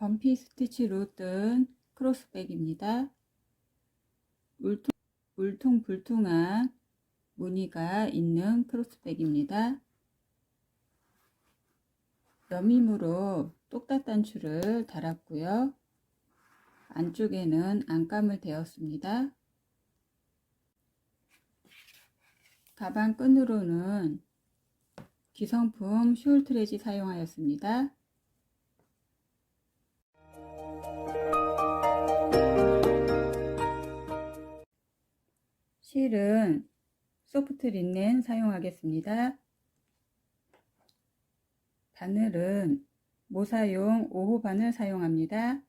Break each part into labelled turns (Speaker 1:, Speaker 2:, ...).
Speaker 1: 범피 스티치로 뜬 크로스백입니다. 울퉁, 울퉁불퉁한 무늬가 있는 크로스백입니다. 여밈으로 똑딱 단추를 달았고요. 안쪽에는 안감을 대었습니다. 가방 끈으로는 기성품 숄트레지 사용하였습니다. 실은 소프트 린넨 사용하겠습니다. 바늘은 모사용 5호 바늘 사용합니다.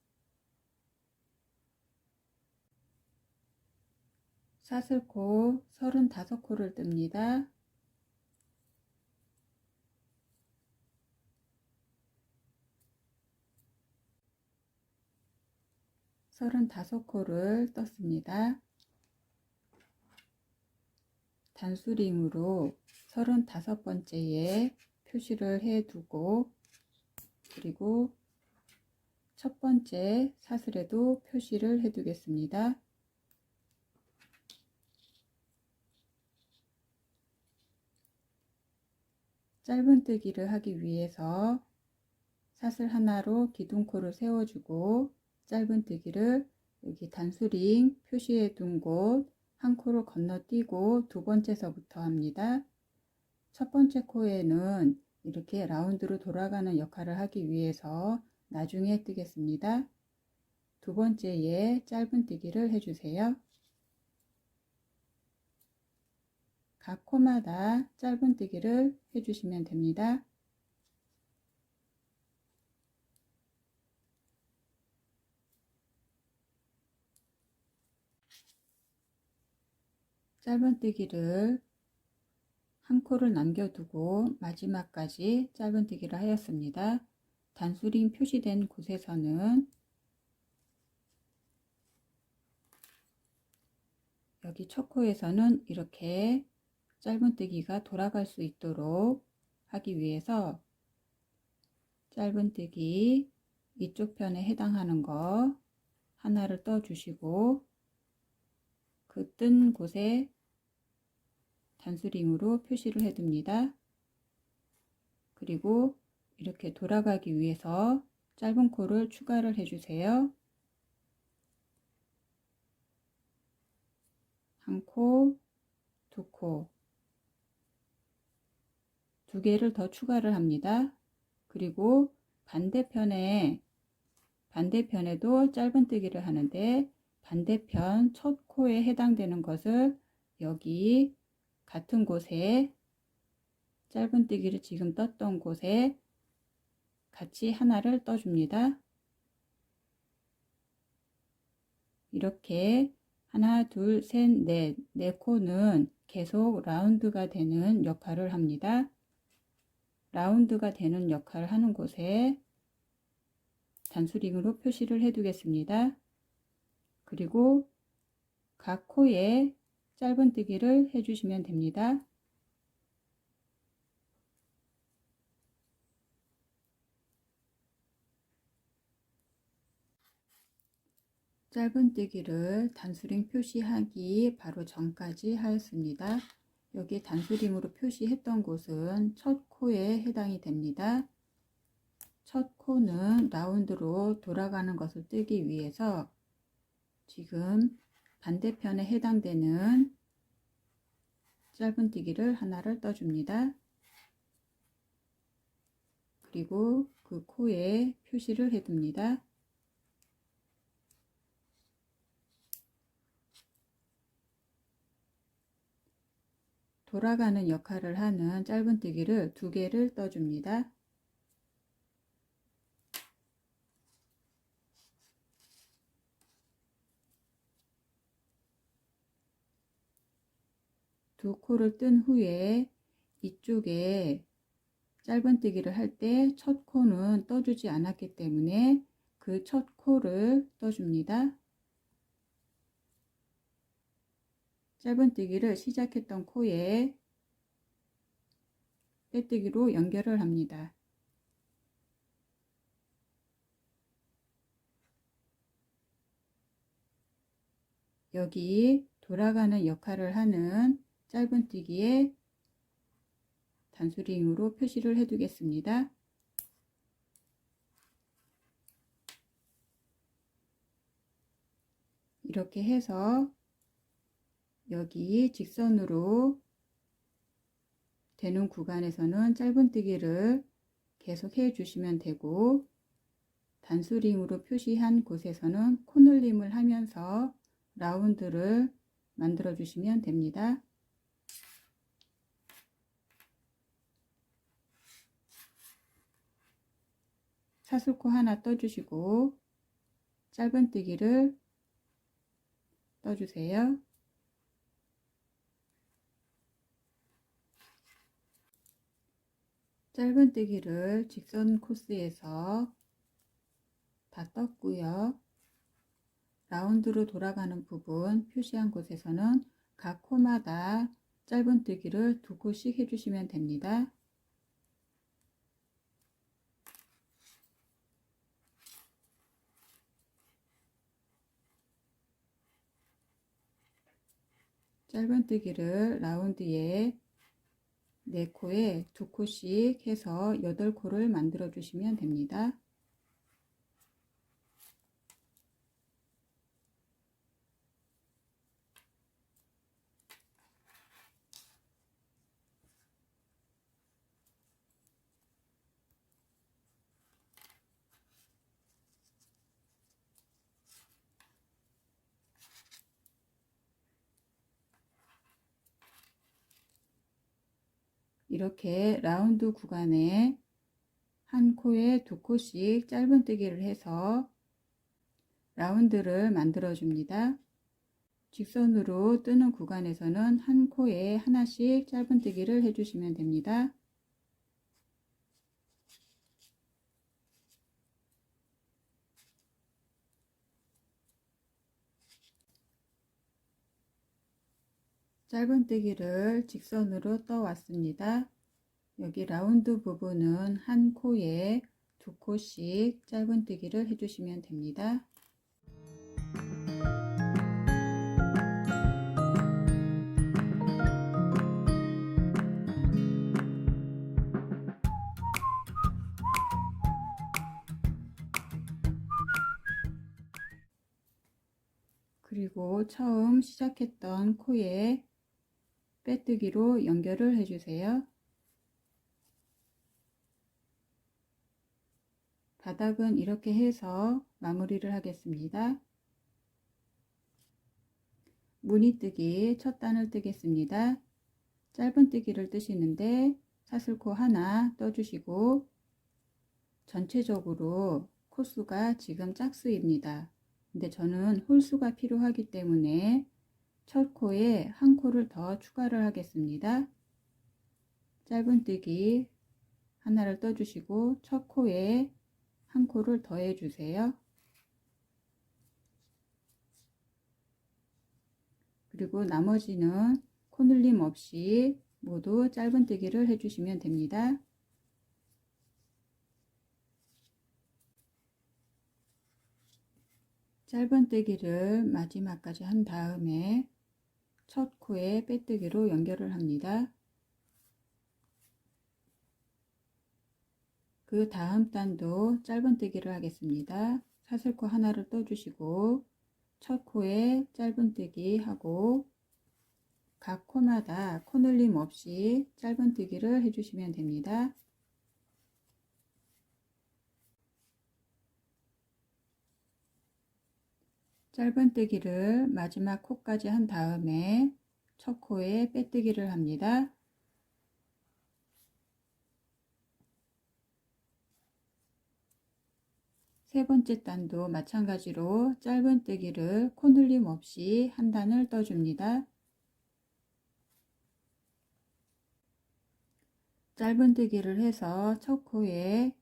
Speaker 1: 사슬코 35코를 뜹니다. 서른다섯 코를 떴습니다. 단수링으로 서른다섯 번째에 표시를 해 두고 그리고 첫 번째 사슬에도 표시를 해 두겠습니다. 짧은뜨기를 하기 위해서 사슬 하나로 기둥코를 세워주고 짧은뜨기를 여기 단수링 표시해 둔 곳 한 코를 건너뛰고 두 번째서부터 합니다. 첫 번째 코에는 이렇게 라운드로 돌아가는 역할을 하기 위해서 나중에 뜨겠습니다. 두 번째에 짧은뜨기를 해주세요. 각 코마다 짧은뜨기를 해주시면 됩니다. 짧은뜨기를 한 코를 남겨두고 마지막까지 짧은뜨기를 하였습니다. 단수링 표시된 곳에서는 여기 첫 코에서는 이렇게 짧은뜨기가 돌아갈 수 있도록 하기 위해서 짧은뜨기 이쪽 편에 해당하는 거 하나를 떠 주시고 그 뜬 곳에 단수링으로 표시를 해둡니다. 그리고 이렇게 돌아가기 위해서 짧은 코를 추가를 해주세요. 한 코, 두 코, 두 개를 더 추가를 합니다. 그리고 반대편에 반대편에도 짧은 뜨기를 하는데 반대편 첫 코에 해당되는 것을 여기 같은 곳에 짧은뜨기를 지금 떴던 곳에 같이 하나를 떠줍니다. 이렇게 하나, 둘, 셋, 넷, 네 코는 계속 라운드가 되는 역할을 합니다. 라운드가 되는 역할을 하는 곳에 단수링으로 표시를 해 두겠습니다. 그리고 각 코에 짧은뜨기를 해주시면 됩니다. 짧은뜨기를 단수링 표시하기 바로 전까지 하였습니다. 여기 단수링으로 표시했던 곳은 첫 코에 해당이 됩니다. 첫 코는 라운드로 돌아가는 것을 뜨기 위해서 지금 반대편에 해당되는 짧은뜨기를 하나를 떠줍니다. 그리고 그 코에 표시를 해둡니다. 돌아가는 역할을 하는 짧은뜨기를 두 개를 떠줍니다. 두 코를 뜬 후에 이쪽에 짧은뜨기를 할 때 첫 코는 떠주지 않았기 때문에 그 첫 코를 떠줍니다. 짧은뜨기를 시작했던 코에 빼뜨기로 연결을 합니다. 여기 돌아가는 역할을 하는 짧은뜨기에 단수링으로 표시를 해 두겠습니다. 이렇게 해서 여기 직선으로 되는 구간에서는 짧은뜨기를 계속 해 주시면 되고 단수링으로 표시한 곳에서는 코늘림을 하면서 라운드를 만들어 주시면 됩니다. 사슬코 하나 떠주시고 짧은뜨기를 떠주세요. 짧은뜨기를 직선 코스에서 다 떴고요. 라운드로 돌아가는 부분 표시한 곳에서는 각 코마다 짧은뜨기를 두 코씩 해주시면 됩니다. 짧은뜨기를 라운드에 4코에 2코씩 해서 8코를 만들어 주시면 됩니다. 이렇게 라운드 구간에 한 코에 두 코씩 짧은뜨기를 해서 라운드를 만들어 줍니다. 직선으로 뜨는 구간에서는 한 코에 하나씩 짧은뜨기를 해주시면 됩니다. 짧은뜨기를 직선으로 떠왔습니다. 여기 라운드 부분은 한 코에 두 코씩 짧은뜨기를 해주시면 됩니다. 그리고 처음 시작했던 코에 빼뜨기로 연결을 해주세요. 바닥은 이렇게 해서 마무리를 하겠습니다. 무늬뜨기 첫 단을 뜨겠습니다. 짧은 뜨기를 뜨시는데 사슬코 하나 떠주시고 전체적으로 코수가 지금 짝수입니다. 근데 저는 홀수가 필요하기 때문에 첫 코에 한 코를 더 추가를 하겠습니다. 짧은뜨기 하나를 떠주시고 첫 코에 한 코를 더해 주세요. 그리고 나머지는 코늘림 없이 모두 짧은뜨기를 해주시면 됩니다. 짧은뜨기를 마지막까지 한 다음에 첫 코에 빼뜨기로 연결을 합니다. 그 다음 단도 짧은뜨기를 하겠습니다. 사슬코 하나를 떠주시고 첫 코에 짧은뜨기 하고 각 코마다 코늘림 없이 짧은뜨기를 해주시면 됩니다. 짧은뜨기를 마지막 코까지 한 다음에 첫 코에 빼뜨기를 합니다. 세 번째 단도 마찬가지로 짧은뜨기를 코늘림 없이 한 단을 떠줍니다. 짧은뜨기를 해서 첫 코에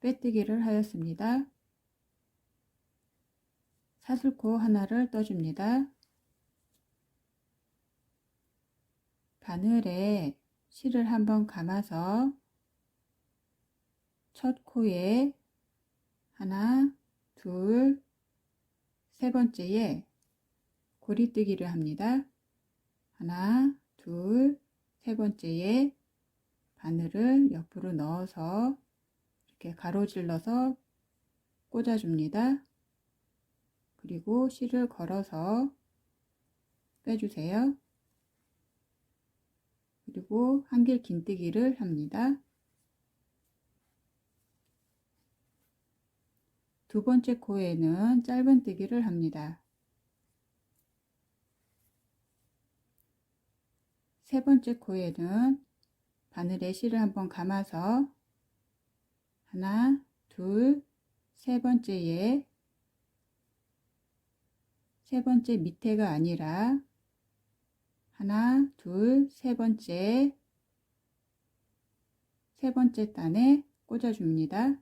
Speaker 1: 빼뜨기를 하였습니다. 사슬코 하나를 떠줍니다. 바늘에 실을 한번 감아서 첫 코에 하나, 둘, 세 번째에 고리뜨기를 합니다. 하나, 둘, 세 번째에 바늘을 옆으로 넣어서 이렇게 가로질러서 꽂아줍니다. 그리고 실을 걸어서 빼주세요. 그리고 한길 긴뜨기를 합니다. 두 번째 코에는 짧은 뜨기를 합니다. 세 번째 코에는 바늘에 실을 한번 감아서 하나, 둘, 세 번째에 세 번째 밑에가 아니라 하나, 둘, 세 번째 세 번째 단에 꽂아줍니다.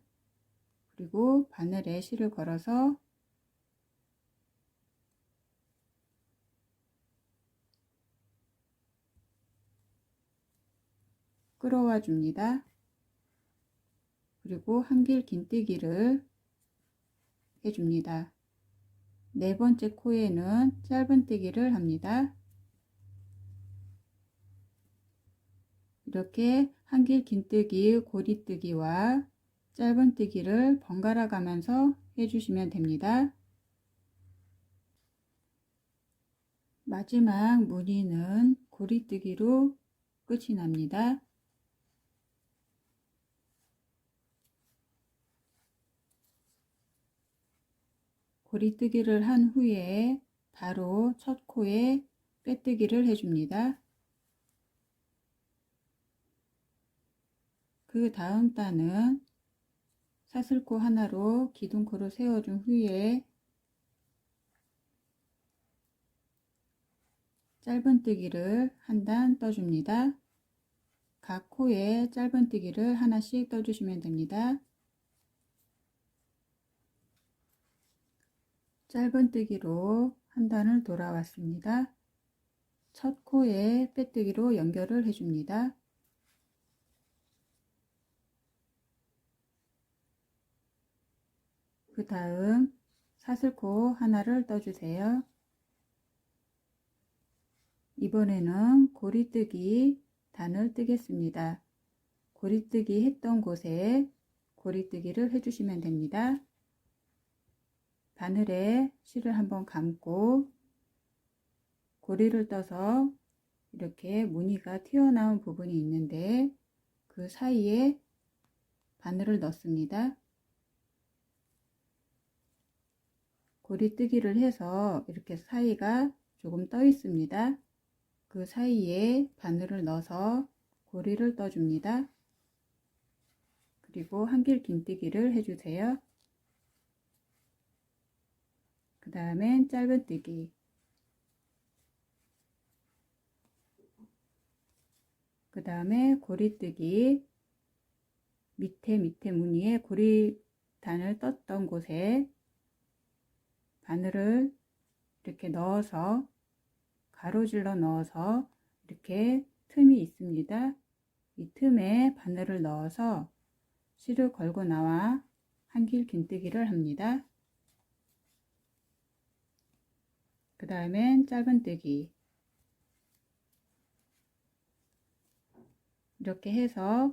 Speaker 1: 그리고 바늘에 실을 걸어서 끌어와 줍니다. 그리고 한길 긴뜨기를 해줍니다. 네 번째 코에는 짧은뜨기를 합니다. 이렇게 한길 긴뜨기, 고리뜨기와 짧은뜨기를 번갈아 가면서 해주시면 됩니다. 마지막 무늬는 고리뜨기로 끝이 납니다. 고리뜨기를 한 후에 바로 첫 코에 빼뜨기를 해줍니다. 그 다음 단은 사슬코 하나로 기둥코를 세워준 후에 짧은뜨기를 한 단 떠줍니다. 각 코에 짧은뜨기를 하나씩 떠주시면 됩니다. 짧은뜨기로 한 단을 돌아왔습니다. 첫 코에 빼뜨기로 연결을 해줍니다. 그 다음 사슬코 하나를 떠주세요. 이번에는 고리뜨기 단을 뜨겠습니다. 고리뜨기 했던 곳에 고리뜨기를 해주시면 됩니다. 바늘에 실을 한번 감고 고리를 떠서 이렇게 무늬가 튀어나온 부분이 있는데 그 사이에 바늘을 넣습니다. 고리뜨기를 해서 이렇게 사이가 조금 떠 있습니다. 그 사이에 바늘을 넣어서 고리를 떠줍니다. 그리고 한길 긴뜨기를 해주세요. 그 다음엔 짧은뜨기 그 다음에 고리뜨기 밑에 밑에 무늬에 고리단을 떴던 곳에 바늘을 이렇게 넣어서 가로질러 넣어서 이렇게 틈이 있습니다. 이 틈에 바늘을 넣어서 실을 걸고 나와 한길 긴뜨기를 합니다. 그 다음엔 짧은뜨기 이렇게 해서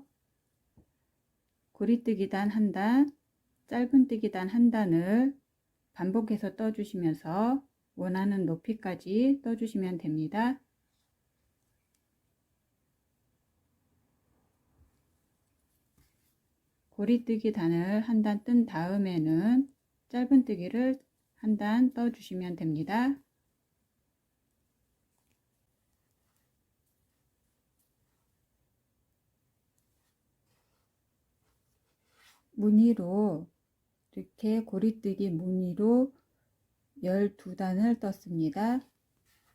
Speaker 1: 고리뜨기 단 한 단, 짧은뜨기 단 한 단을 반복해서 떠주시면서 원하는 높이까지 떠주시면 됩니다. 고리뜨기 단을 한 단 뜬 다음에는 짧은뜨기를 한 단 떠주시면 됩니다. 무늬로 이렇게 고리뜨기 무늬로 12단을 떴습니다.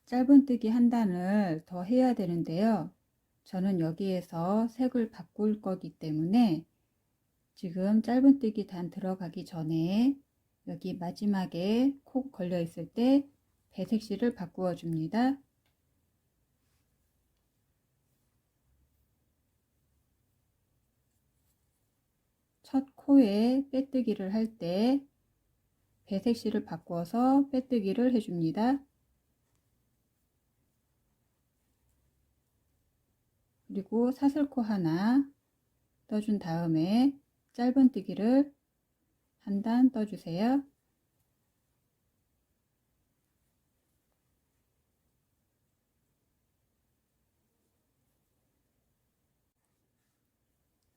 Speaker 1: 짧은뜨기 한 단을 더 해야 되는데요. 저는 여기에서 색을 바꿀 거기 때문에 지금 짧은뜨기 단 들어가기 전에 여기 마지막에 콕 걸려 있을 때 배색실을 바꾸어 줍니다. 포에 빼뜨기를 할 때 배색실을 바꿔서 빼뜨기를 해줍니다. 그리고 사슬코 하나 떠준 다음에 짧은뜨기를 한 단 떠주세요.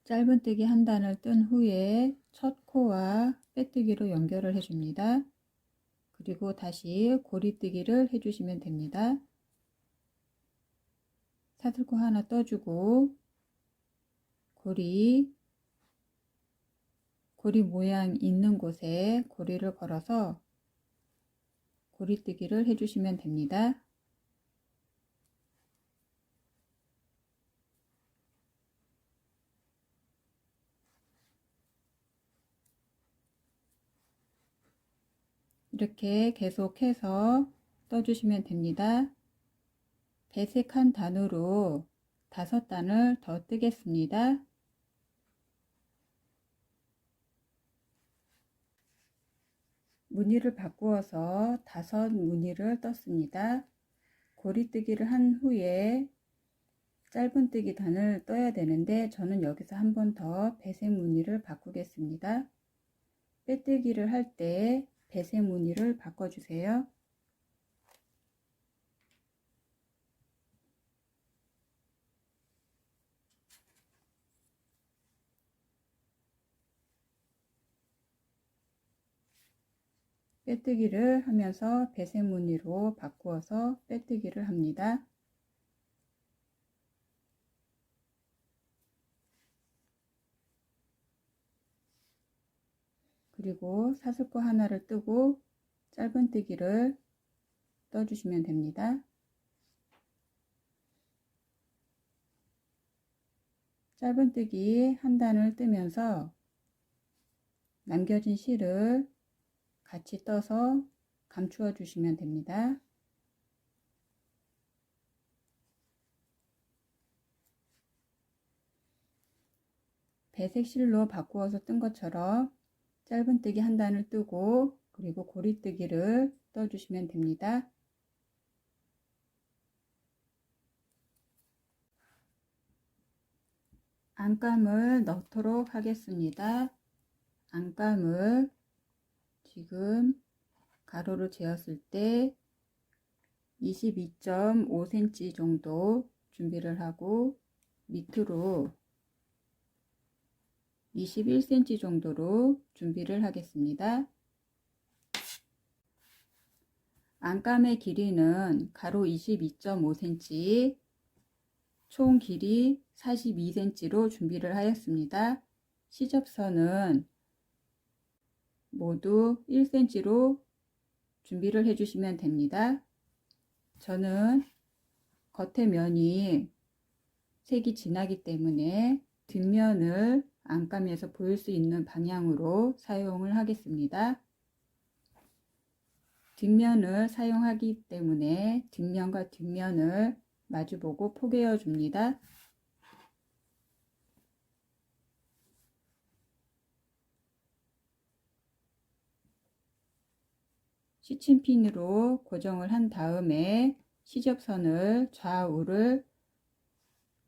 Speaker 1: 짧은뜨기 한 단을 뜬 후에 첫 코와 빼뜨기로 연결을 해줍니다. 그리고 다시 고리뜨기를 해주시면 됩니다. 사슬코 하나 떠주고 고리 고리 모양 있는 곳에 고리를 걸어서 고리뜨기를 해주시면 됩니다. 이렇게 계속해서 떠주시면 됩니다. 배색 한 단으로 다섯 단을 더 뜨겠습니다. 무늬를 바꾸어서 다섯 무늬를 떴습니다. 고리뜨기를 한 후에 짧은뜨기 단을 떠야 되는데 저는 여기서 한 번 더 배색 무늬를 바꾸겠습니다. 빼뜨기를 할 때 배색 무늬를 바꿔주세요. 빼뜨기를 하면서 배색 무늬로 바꾸어서 빼뜨기를 합니다. 그리고 사슬코 하나를 뜨고 짧은뜨기를 떠주시면 됩니다. 짧은뜨기 한 단을 뜨면서 남겨진 실을 같이 떠서 감추어 주시면 됩니다. 배색 실로 바꾸어서 뜬 것처럼 짧은뜨기 한 단을 뜨고 그리고 고리뜨기를 떠주시면 됩니다. 안감을 넣도록 하겠습니다. 안감을 지금 가로로 재었을 때 22.5cm 정도 준비를 하고 밑으로 21cm 정도로 준비를 하겠습니다. 안감의 길이는 가로 22.5cm, 총 길이 42cm로 준비를 하였습니다. 시접선은 모두 1cm로 준비를 해주시면 됩니다. 저는 겉의 면이 색이 진하기 때문에 뒷면을 안감에서 보일 수 있는 방향으로 사용을 하겠습니다. 뒷면을 사용하기 때문에 뒷면과 뒷면을 마주보고 포개어 줍니다. 시침핀으로 고정을 한 다음에 시접선을 좌우를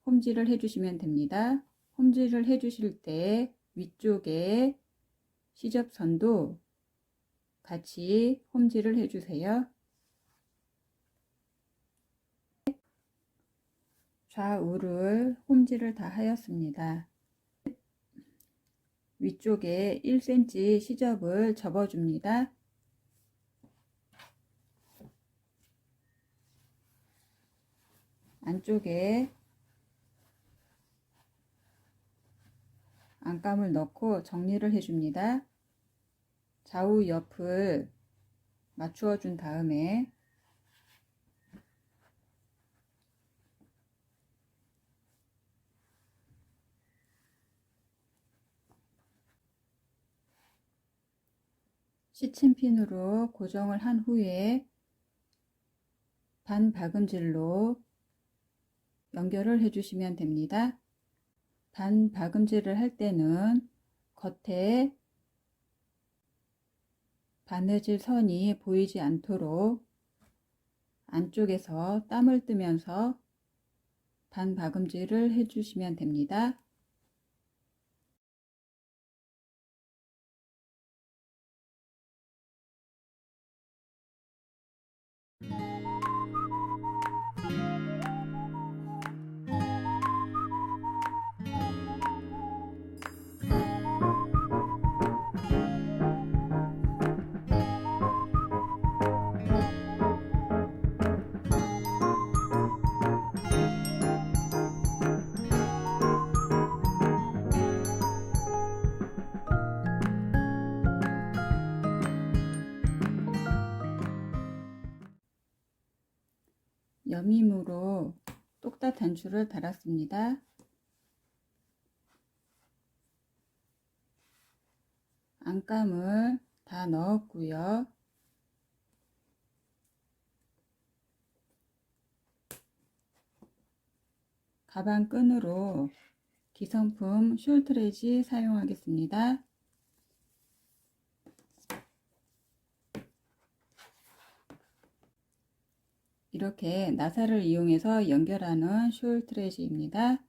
Speaker 1: 홈질을 해주시면 됩니다. 홈질을 해주실 때 위쪽에 시접선도 같이 홈질을 해주세요. 좌우를 홈질을 다 하였습니다. 위쪽에 1cm 시접을 접어줍니다. 안쪽에 안감을 넣고 정리를 해줍니다. 좌우 옆을 맞추어 준 다음에 시침핀으로 고정을 한 후에 반 박음질로 연결을 해주시면 됩니다. 반 박음질을 할 때는 겉에 바느질 선이 보이지 않도록 안쪽에서 땀을 뜨면서 반 박음질을 해주시면 됩니다. 여밈으로 똑딱 단추를 달았습니다. 안감을 다 넣었고요. 가방 끈으로 기성품 숄트레지 사용하겠습니다. 이렇게 나사를 이용해서 연결하는 숄트레지입니다.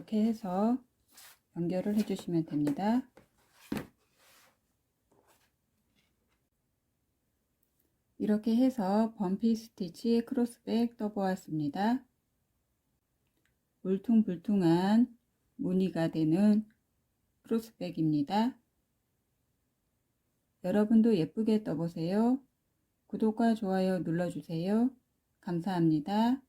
Speaker 1: 이렇게 해서 연결을 해주시면 됩니다. 이렇게 해서 범피 스티치 크로스백 떠보았습니다. 울퉁불퉁한 무늬가 되는 크로스백입니다. 여러분도 예쁘게 떠보세요. 구독과 좋아요 눌러주세요. 감사합니다.